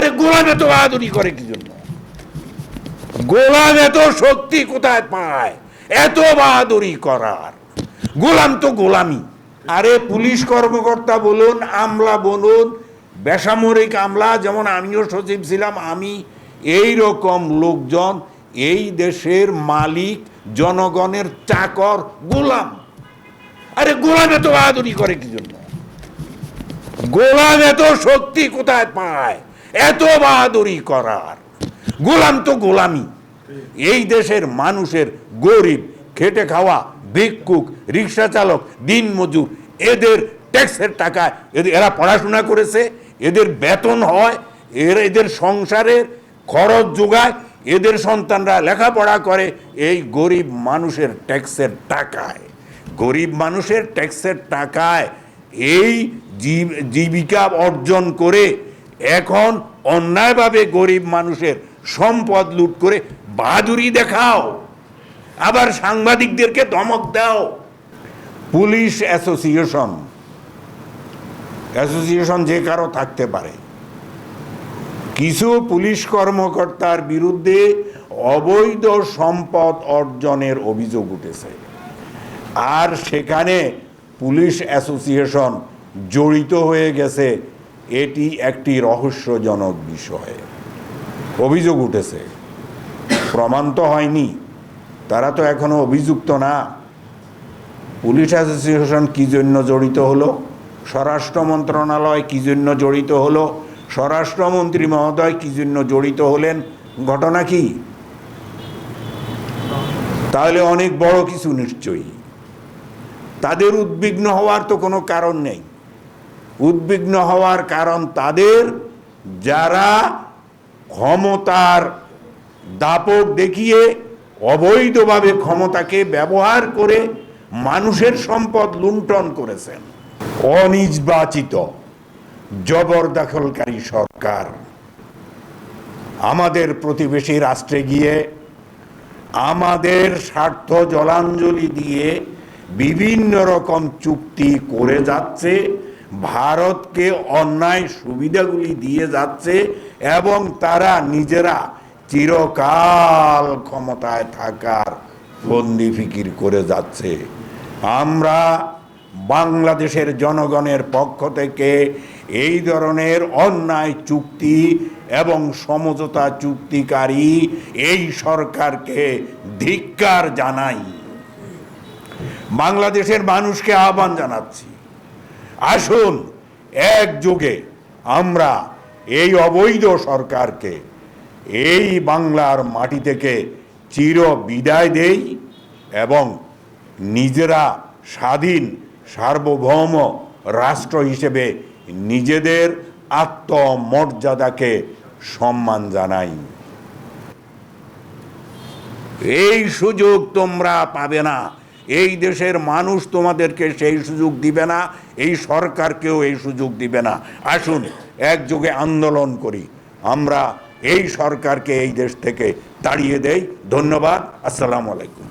আরে গোলাম এত বাহাদুরি করে কি জন্য? গোলাম এত শক্তি কোথায় পায়? এত বাহাদুরি করার। গোলাম তো গোলামি আরে পুলিশ কর্মকর্তা বলুন, আমলা বলুন, বেসামরিক আমলা, যেমন আমিও সচিব ছিলাম, আমি এই রকম লোকজন, এই দেশের মালিক, জনগণের চাকর গোলাম। আরে গোলাম এত বাহাদুরি করে কি জন্য? গোলাম এত শক্তি কোথায় পায়? এত বাহাদুরি করার। গোলাম তো গোলামি এই দেশের মানুষের গরিব, খেটে খাওয়া, ভিক্ষুক, রিক্সা চালক, দিন মজুর, এদের ট্যাক্সের এদের- এরা পড়াশোনা করেছে, এদের বেতন হয়, এর, এদের সংসারের খরচ যোগায়, এদের সন্তানরা লেখাপড়া করে এই গরিব মানুষের ট্যাক্সের টাকায়। গরিব মানুষের ট্যাক্সের টাকায় এই জীবিকা অর্জন করে এখন অন্যায়ভাবে গরিব মানুষের সম্পদ লুট করে বাহাদুরি দেখাও। আবার সাংবাদিকদেরকে ধমক দাও। Police association. অ্যাসোসিয়েশন যে কারও থাকতে পারে। কিছু পুলিশ কর্মকর্তার বিরুদ্ধে অবৈধ সম্পদ অর্জনের অভিযোগ উঠেছে। আর সেখানে পুলিশ অ্যাসোসিয়েশন জড়িত হয়ে গেছে এটি একটি রহস্যজনক বিষয়। অভিযোগ উঠেছে। প্রমাণ তো হয়নি। তারা তো এখনও অভিযুক্ত না। পুলিশ অ্যাসোসিয়েশন কি জন্য জড়িত হলো? স্বরাষ্ট্র মন্ত্রণালয় কি জন্য জড়িত হলো? স্বরাষ্ট্রমন্ত্রী মহোদয় কি জন্য জড়িত হলেন? ঘটনা কি? তাহলে অনেক বড় কিছু নিশ্চয়ই। তাদের উদ্বিগ্ন হওয়ার তো কোনো কারণ নেই। উদ্বিগ্ন হওয়ার কারণ তাদের, যারা ক্ষমতার দাপট দেখিয়ে অবৈধভাবে ক্ষমতাকে ব্যবহার করে মানুষের সম্পদ লুণ্ঠন করেছেন। অনির্বাচিত, জবরদখলকারী সরকার। আমাদের প্রতিবেশী রাষ্ট্রে গিয়ে আমাদের স্বার্থ জলাঞ্জলি দিয়ে বিভিন্ন রকম চুক্তি করে যাচ্ছে। ভারতকে অন্যায় সুবিধাগুলি দিয়ে যাচ্ছে এবং তারা নিজেরা চিরকাল ক্ষমতায় থাকার বন্দি ফিকির করে যাচ্ছে। আমরা বাংলাদেশের জনগণের পক্ষ থেকে এই ধরনের অন্যায় চুক্তি এবং সমঝোতা চুক্তিকারী এই সরকারকে ধিক্কার জানাই। বাংলাদেশের মানুষকে আহ্বান জানাচ্ছি। আসুন, একযোগে আমরা এই অবৈধ সরকারকে এই বাংলার মাটি থেকে চির বিদায় দেই এবং নিজেরা স্বাধীন, সার্বভৌম রাষ্ট্র হিসেবে নিজেদের আত্মমর্যাদাকে সম্মান জানাই। এই সুযোগ তোমরা পাবে না। এই দেশের মানুষ তোমাদেরকে সেই সুযোগ দিবে না, এই সরকারকেও এই সুযোগ দিবে না। আসুন, একযোগে আন্দোলন করি। আমরা এই সরকারকে এই দেশ থেকে তাড়িয়ে দেই। ধন্যবাদ। আসসালামু আলাইকুম।